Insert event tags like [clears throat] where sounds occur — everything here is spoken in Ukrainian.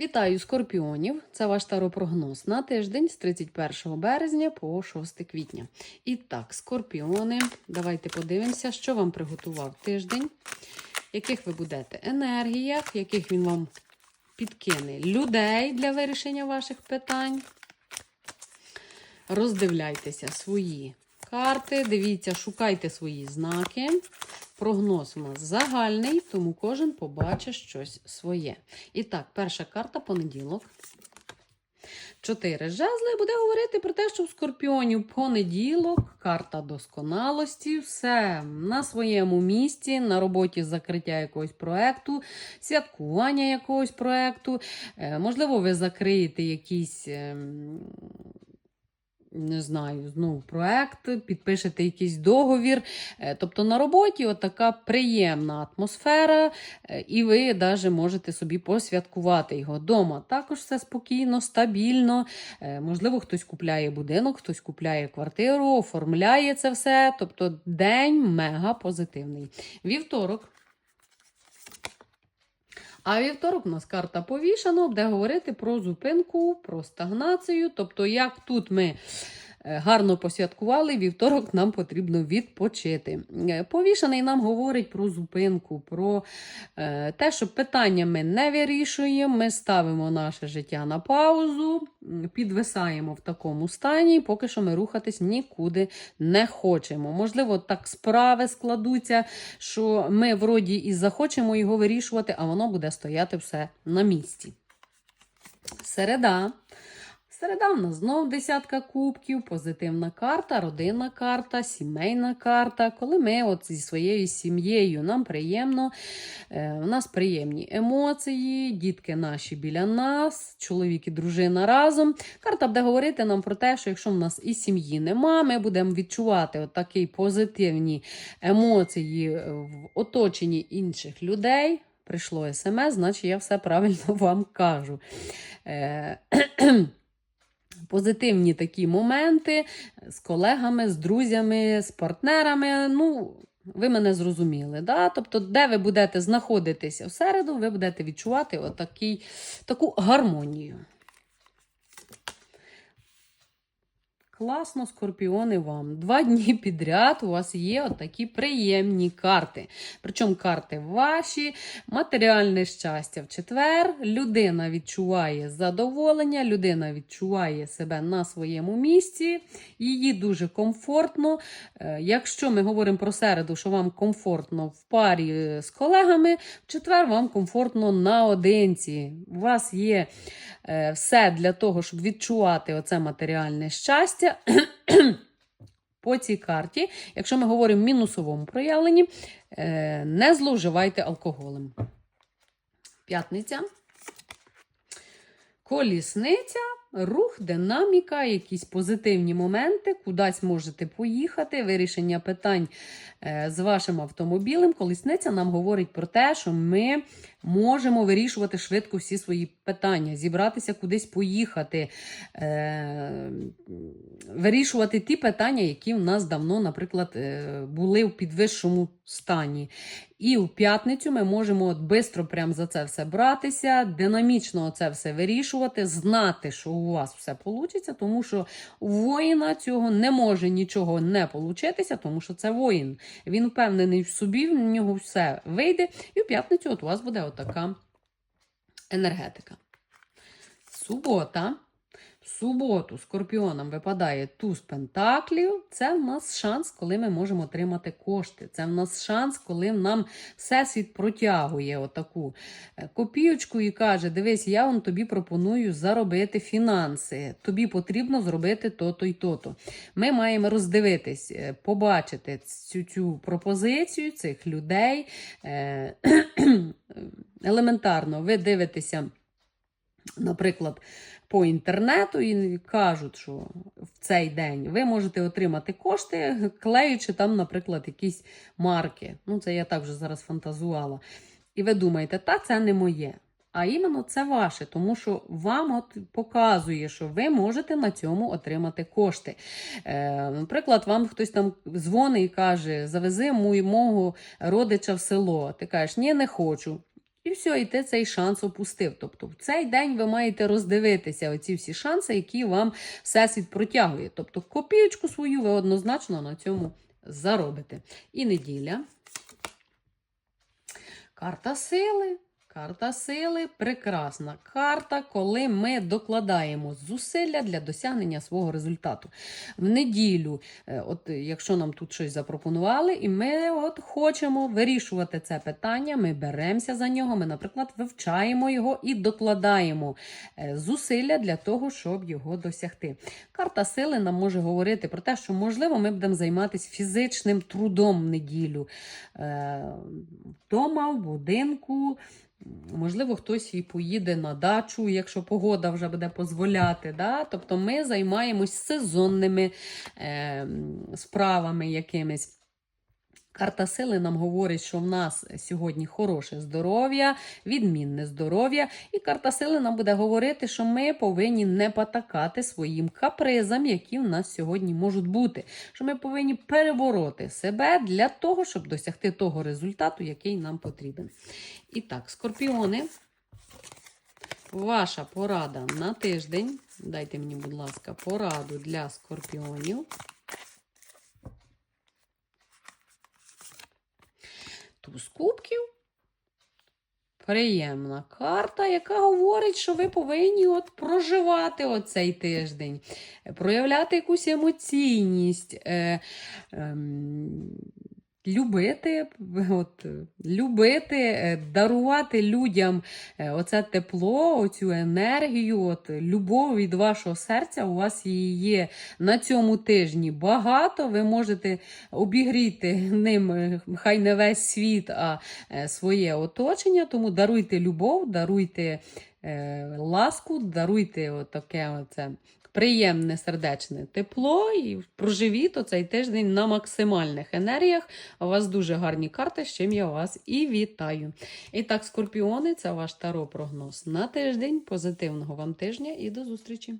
Вітаю скорпіонів! Це ваш таропрогноз на тиждень з 31 березня по 6 квітня. І так, скорпіони, давайте подивимося, що вам приготував тиждень, яких ви будете енергіях, яких він вам підкине людей для вирішення ваших питань. Роздивляйтеся свої карти, дивіться, шукайте свої знаки. Прогноз у нас загальний, тому кожен побачить щось своє. І так, перша карта понеділок. Чотири жезли буде говорити про те, що в скорпіонів понеділок, карта досконалості, все на своєму місці, на роботі закриття якогось проекту, святкування якогось проекту. Е, Можливо, ви закриєте якийсь. Не знаю, знову проект, підпишете якийсь договір. Е, Тобто на роботі от така приємна атмосфера, е, і ви навіть можете собі посвяткувати його вдома. Також все спокійно, стабільно. Е, Можливо, хтось купляє будинок, хтось купляє квартиру, оформляє це все. Тобто день мега позитивний. Вівторок. А вівторок у нас карта повішана, буде говорити про зупинку, про стагнацію. Тобто, як тут ми гарно посвяткували, вівторок нам потрібно відпочити. Е, Повішаний нам говорить про зупинку, про е, те, що питання ми не вирішуємо, ми ставимо наше життя на паузу, підвисаємо в такому стані, поки що ми рухатись нікуди не хочемо. Можливо, так справи складуться, що ми вроді і захочемо його вирішувати, а воно буде стояти все на місці. Середа. Середа в знов десятка кубків, позитивна карта, родинна карта, сімейна карта. Коли ми от зі своєю сім'єю нам приємно, е, у нас приємні емоції, дітки наші біля нас, чоловік і дружина разом. Карта буде говорити нам про те, що якщо в нас і сім'ї нема, ми будемо відчувати от такі позитивні емоції в оточенні інших людей. Прийшло смс, значить я все правильно [laughs] вам кажу. Позитивні такі моменти з колегами, з друзями, з партнерами. Ну, ви мене зрозуміли. Да? Тобто, де ви будете знаходитися в середу, ви будете відчувати отакий, таку гармонію. Класно, скорпіони вам. Два [laughs] дні підряд у вас є отакі приємні карти. Причому карти ваші, матеріальне щастя в четвер. Людина відчуває задоволення, людина відчуває себе на своєму місці, її дуже комфортно. Е, Якщо ми говоримо про середу, що вам комфортно в парі е, з колегами, в четвер вам комфортно наодинці. У вас є е, все для того, щоб відчувати оце матеріальне щастя. [clears throat] По цій карті, якщо ми говоримо в мінусовому проявленні, е, не зловживайте алкоголем. П'ятниця. Колісниця, рух, динаміка, якісь позитивні моменти, кудись можете поїхати, вирішення питань з вашим автомобілем. Колісниця нам говорить про те, що ми можемо вирішувати швидко всі свої питання, зібратися кудись поїхати, е, вирішувати ті питання, які в нас давно, наприклад, е, були в підвищому стані. І в п'ятницю ми можемо от бистро прям за це все братися, динамічно це все вирішувати, знати, що у вас все вийде, тому що у воїна цього не може нічого не получитися, тому що це воїн. Він впевнений в собі, в нього все вийде. І в п'ятницю от у вас буде отака енергетика. Субота. Суботу скорпіонам випадає туз пентаклів. Це в нас шанс, коли ми можемо отримати кошти. Це в нас шанс, коли нам всесвіт протягує отаку е, копійочку і каже: Дивись, я вам тобі пропоную заробити фінанси. Тобі потрібно зробити то-то і то-то. Ми маємо роздивитись, е, побачити цю, цю пропозицію цих людей. Е, [clears throat] Елементарно, ви дивитеся, наприклад, по інтернету і кажуть, що в цей день ви можете отримати кошти, клеючи там, наприклад, якісь марки. Ну, це я так вже зараз фантазувала. І ви думаєте, та це не моє. А іменно це ваше, тому що вам от показує, що ви можете на цьому отримати кошти. Е, наприклад, вам хтось там дзвонить і каже: завези мого родича в село. Ти кажеш, ні, не хочу. І все, і ти цей шанс опустив. Тобто в цей день ви маєте роздивитися оці всі шанси, які вам всесвіт протягує. Тобто копієчку свою ви однозначно на цьому заробите. І неділя. Карта сили. Карта сили прекрасна карта, коли ми докладаємо зусилля для досягнення свого результату. В неділю, е, от якщо нам тут щось запропонували, і ми от хочемо вирішувати це питання, ми беремося за нього, ми, наприклад, вивчаємо його і докладаємо е, зусилля для того, щоб його досягти. Карта сили нам може говорити про те, що можливо ми будемо займатися фізичним трудом в неділю. Е, Вдома, в будинку. Можливо, хтось і поїде на дачу, якщо погода вже буде дозволяти. Да? Тобто ми займаємось сезонними е, справами якимись. Карта сили нам говорить, що в нас сьогодні хороше здоров'я, відмінне здоров'я. І карта сили нам буде говорити, що ми повинні не потакати своїм капризам, які в нас сьогодні можуть бути. Що ми повинні перебороти себе для того, щоб досягти того результату, який нам потрібен. І так, скорпіони, ваша порада на тиждень. Дайте мені, будь ласка, пораду для скорпіонів. Туз кубків. Приємна карта, яка говорить, що ви повинні от проживати оцей тиждень, проявляти якусь емоційність, е, е, любити, от, любити, е, дарувати людям е, оце тепло, оцю енергію, от, любов від вашого серця. У вас її є на цьому тижні багато. Ви можете обігріти ним, е, хай не весь світ, а своє оточення. Тому даруйте любов, даруйте ласку, даруйте отаке оце. Приємне сердечне тепло і проживіть оцей тиждень на максимальних енергіях. У вас дуже гарні карти, з чим я вас і вітаю. І так, скорпіони, це ваш таро прогноз на тиждень. Позитивного вам тижня і до зустрічі!